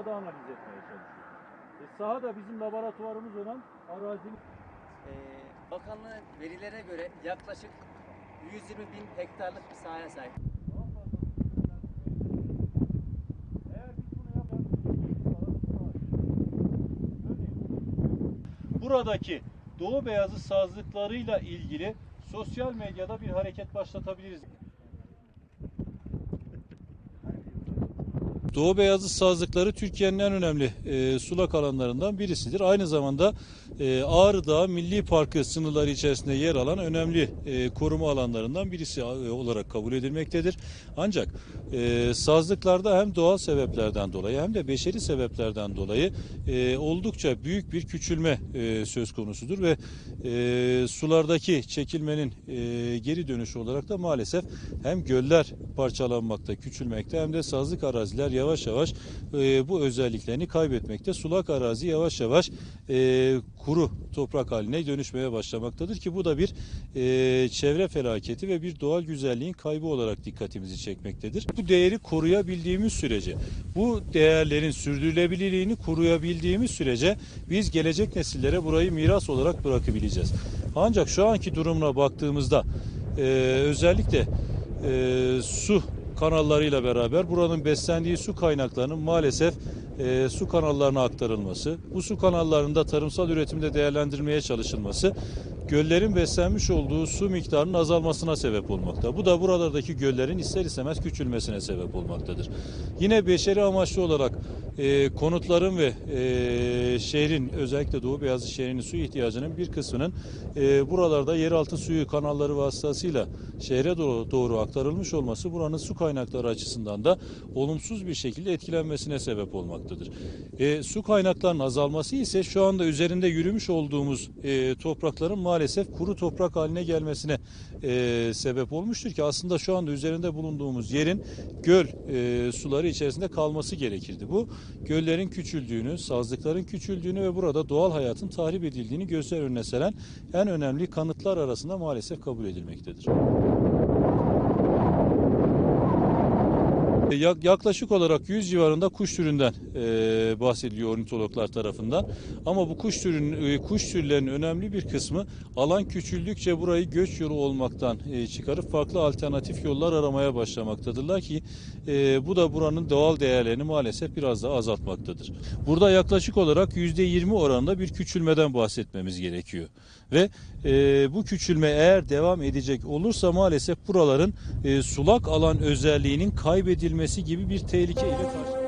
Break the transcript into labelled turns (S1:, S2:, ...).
S1: sahada analiz etmeye çalışıyoruz. E, sahada bizim laboratuvarımız olan arazinin
S2: Ee, bakanlığın verilere göre yaklaşık 120 bin hektarlık bir sahaya sahip.
S1: buradaki Doğu Beyazı sazlıklarıyla ilgili sosyal medyada bir hareket başlatabiliriz. Doğu Beyazıt sazlıkları Türkiye'nin en önemli e, sulak alanlarından birisidir. Aynı zamanda e, Ağrı Dağı Milli Parkı sınırları içerisinde yer alan önemli e, koruma alanlarından birisi e, olarak kabul edilmektedir. Ancak e, sazlıklarda hem doğal sebeplerden dolayı hem de beşeri sebeplerden dolayı e, oldukça büyük bir küçülme e, söz konusudur ve e, sulardaki çekilmenin e, geri dönüşü olarak da maalesef hem göller parçalanmakta, küçülmekte hem de sazlık araziler yavaş yavaş e, bu özelliklerini kaybetmekte. Sulak arazi yavaş yavaş e, kuru toprak haline dönüşmeye başlamaktadır ki bu da bir e, çevre felaketi ve bir doğal güzelliğin kaybı olarak dikkatimizi çekmektedir. Bu değeri koruyabildiğimiz sürece, bu değerlerin sürdürülebilirliğini koruyabildiğimiz sürece biz gelecek nesillere burayı miras olarak bırakabileceğiz. Ancak şu anki durumuna baktığımızda e, özellikle e, su kanallarıyla beraber buranın beslendiği su kaynaklarının maalesef e, su kanallarına aktarılması, bu su kanallarında tarımsal üretimde değerlendirmeye çalışılması göllerin beslenmiş olduğu su miktarının azalmasına sebep olmakta. Bu da buralardaki göllerin ister istemez küçülmesine sebep olmaktadır. Yine beşeri amaçlı olarak e, konutların ve e, şehrin özellikle Doğu Beyazıt şehrinin su ihtiyacının bir kısmının e, buralarda yeraltı suyu kanalları vasıtasıyla şehre doğru, doğru aktarılmış olması buranın su kaynakları açısından da olumsuz bir şekilde etkilenmesine sebep olmaktadır. E, su kaynaklarının azalması ise şu anda üzerinde yürümüş olduğumuz e, toprakların maalesef kuru toprak haline gelmesine e, sebep olmuştur ki aslında şu anda üzerinde bulunduğumuz yerin göl e, suları içerisinde kalması gerekirdi. Bu göllerin küçüldüğünü, sazlıkların küçüldüğünü ve burada doğal hayatın tahrip edildiğini gözler önüne seren en önemli kanıtlar arasında maalesef kabul edilmektedir. E, yak- Yaklaşık olarak 100 civarında kuş türünden e, bahsediliyor ornitologlar tarafından. Ama bu kuş türün e, kuş türlerinin önemli bir kısmı alan küçüldükçe burayı göç yolu olmaktan e, çıkarıp farklı alternatif yollar aramaya başlamaktadırlar ki e, bu da buranın doğal değerlerini maalesef biraz daha azaltmaktadır. Burada yaklaşık olarak %20 oranında bir küçülmeden bahsetmemiz gerekiyor. Ve e, bu küçülme eğer devam edecek olursa maalesef buraların e, sulak alan özelliğinin kaybedilmesi gibi bir tehlike ile karşı